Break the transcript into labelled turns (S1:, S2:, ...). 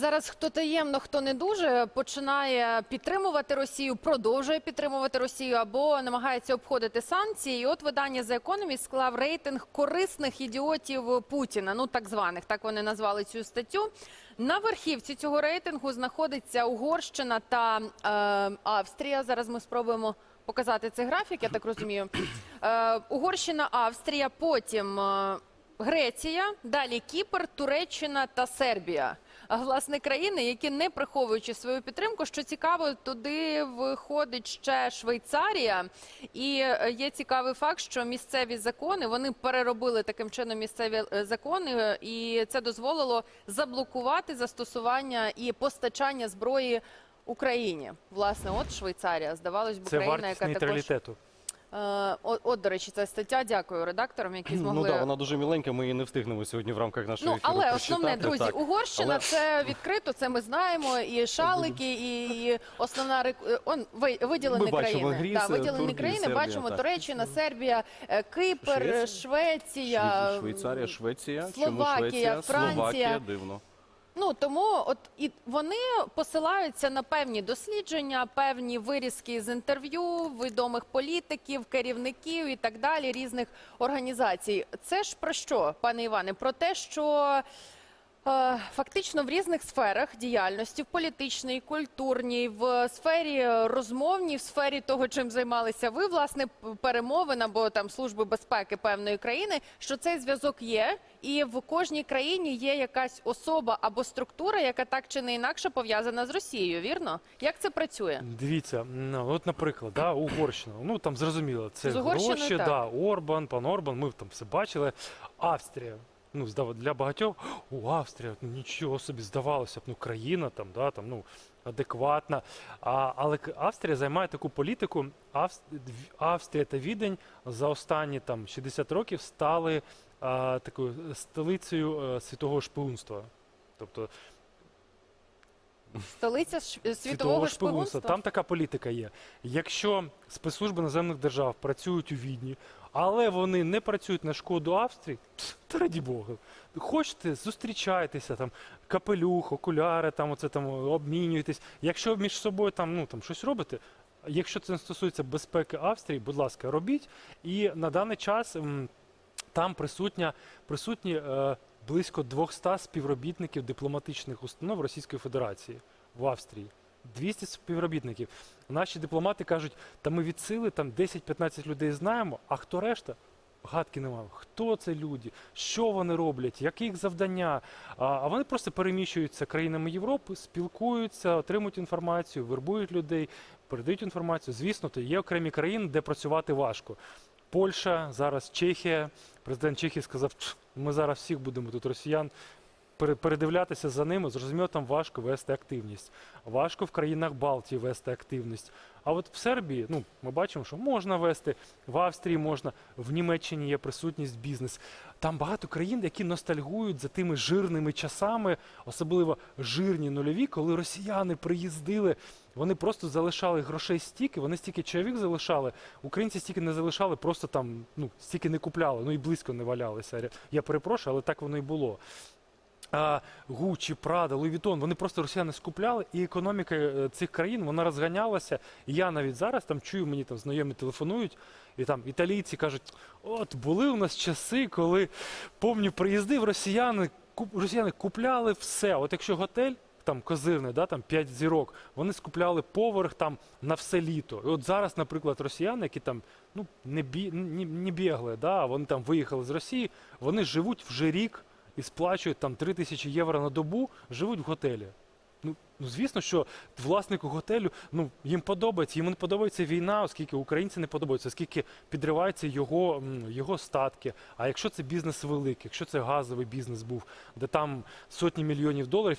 S1: Зараз хто таємно, хто не дуже починає підтримувати Росію, продовжує підтримувати Росію або намагається обходити санкції. І от видання The Economist склав рейтинг корисних ідіотів Путіна. Ну так званих, так вони назвали цю статтю. На верхівці цього рейтингу знаходиться Угорщина та е, Австрія. Зараз ми спробуємо показати цей графік. Я так розумію. Е, Угорщина, Австрія, потім. е, Греція, далі Кіпр, Туреччина та Сербія. Власне країни, які не приховуючи свою підтримку, що цікаво, туди виходить ще Швейцарія. І е, є цікавий факт, що місцеві закони вони переробили таким чином місцеві е, закони, і це дозволило заблокувати застосування і постачання зброї Україні. Власне, от Швейцарія, здавалось би,
S2: Це
S1: країна,
S2: вартість
S1: яка також
S2: нейтралітету.
S1: Е, от, от, до речі, ця стаття. Дякую редакторам, які змогли
S3: Ну да, вона дуже міленька, ми її не встигнемо сьогодні в рамках нашого
S1: Ну,
S3: ефіру
S1: але
S3: прочитати,
S1: основне, друзі,
S3: так.
S1: Угорщина
S3: Але-
S1: це відкрито, це ми знаємо. І шалики, і основна рек- е, он виділені
S3: Ми бачимо
S1: країни.
S3: Гріс,
S1: Да, виділені
S3: Турція,
S1: країни.
S3: Сербія,
S1: бачимо
S3: так.
S1: Туреччина, Сербія, е, Кипр,
S3: Швеція?
S1: Швеція,
S3: Швейцарія, Швеція.
S1: Словакія,
S3: Швеція?
S1: Франція.
S3: Словакія, дивно.
S1: Ну тому, от і вони посилаються на певні дослідження, певні вирізки з інтерв'ю відомих політиків, керівників і так далі, різних організацій. Це ж про що, пане Іване? Про те, що. Е, Фактично в різних сферах діяльності, в політичній, культурній, в сфері розмовній, в сфері того, чим займалися ви, власне, перемовин або там служби безпеки певної країни, що цей зв'язок є, і в кожній країні є якась особа або структура, яка так чи не інакше пов'язана з Росією. Вірно? Як це працює?
S2: Дивіться, ну, от, наприклад, да, Угорщина. Ну там зрозуміло, це гроші, да, Орбан, пан Орбан, ми там все бачили. Австрія. Ну, для багатьох, у Австрія, ну нічого собі здавалося б, ну країна там, да, там, ну, адекватна. А, але Австрія займає таку політику. Австрія та Відень за останні там 60 років стали а, такою столицею е, світового шпигунства. Тобто
S1: Столиця ш- світового шпигунства?
S2: Там така політика є. Якщо спецслужби наземних держав працюють у Відні, але вони не працюють на шкоду Австрії, та раді Бога. Хочете, зустрічайтеся, там, капелюх, окуляри, там, оце, там, обмінюєтесь. Якщо між собою там, ну, там, щось робите, якщо це не стосується безпеки Австрії, будь ласка, робіть. І на даний час м, там присутня, присутні е, близько 200 співробітників дипломатичних установ Російської Федерації в Австрії. 200 співробітників. Наші дипломати кажуть, та ми від сили там 10-15 людей знаємо, а хто решта? Гадки немає. Хто це люди? Що вони роблять? Які їх завдання? А, вони просто переміщуються країнами Європи, спілкуються, отримують інформацію, вербують людей, передають інформацію. Звісно, то є окремі країни, де працювати важко. Польща, зараз Чехія. Президент Чехії сказав, «Пф, ми зараз всіх будемо тут росіян передивлятися за ними. Зрозуміло, там важко вести активність. Важко в країнах Балтії вести активність. А от в Сербії, ну, ми бачимо, що можна вести, в Австрії можна, в Німеччині є присутність бізнес. Там багато країн, які ностальгують за тими жирними часами, особливо жирні нульові, коли росіяни приїздили, вони просто залишали грошей стільки, вони стільки чоловік залишали, українці стільки не залишали, просто там ну, стільки не купляли, ну і близько не валялися. Я перепрошую, але так воно і було. А, Гуччі, Прада, Луївітон, вони просто росіяни скупляли, і економіка е, цих країн вона розганялася. І я навіть зараз там чую, мені там знайомі телефонують, і там італійці кажуть: от були у нас часи, коли помню, приїздив росіяни, куп, росіяни купляли все. От якщо готель. Там козирний, да, там 5 зірок, вони скупляли поверх там на все літо. І от зараз, наприклад, росіяни, які там ну не бі, не, не бігли, да, вони там виїхали з Росії, вони живуть вже рік і сплачують там 3 тисячі євро на добу, живуть в готелі. Ну, ну звісно, що власнику готелю ну їм подобається. Йому не подобається війна, оскільки українці не подобаються, оскільки підриваються його, його статки. А якщо це бізнес великий, якщо це газовий бізнес був, де там сотні мільйонів доларів,